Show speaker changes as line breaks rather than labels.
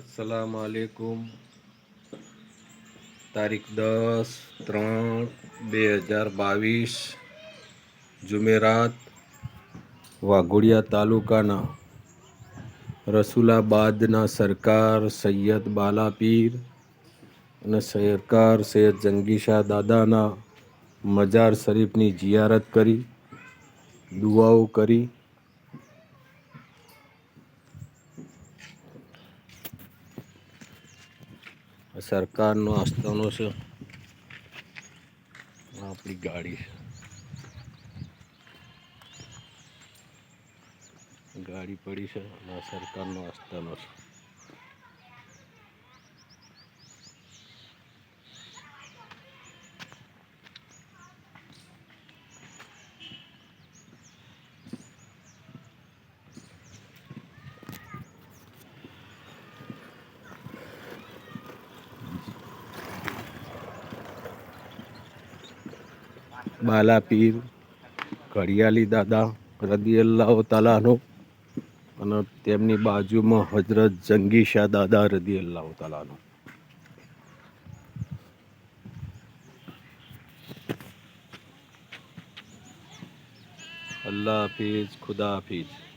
અસલામ આલેકુમ તારીખ દસ ત્રણ બે હજાર બાવીસ, જુમેરાત, વાઘોડિયા તાલુકાના રસુલાબાદના સરકાર સૈયદ બાલાપીર અને સરકાર સૈયદ જંગીશા દાદાના મજાર શરીફની જિયારત કરી, દુઆઓ કરી. સરકારનો આસ્થાનો છે. આપણી ગાડી છે. ગાડી પડી છે અને સરકારનો આસ્થાનો છે. બાલાપીર, ઘડિયાલી દાદા રદિયલ્લાહ તાલાનો અને તેમની બાજુમાં હજરત જંગી શાહ દાદા રદિયલ્લાહ તાલાનો. અલ્લાહ હાફિઝ, ખુદા હાફિઝ.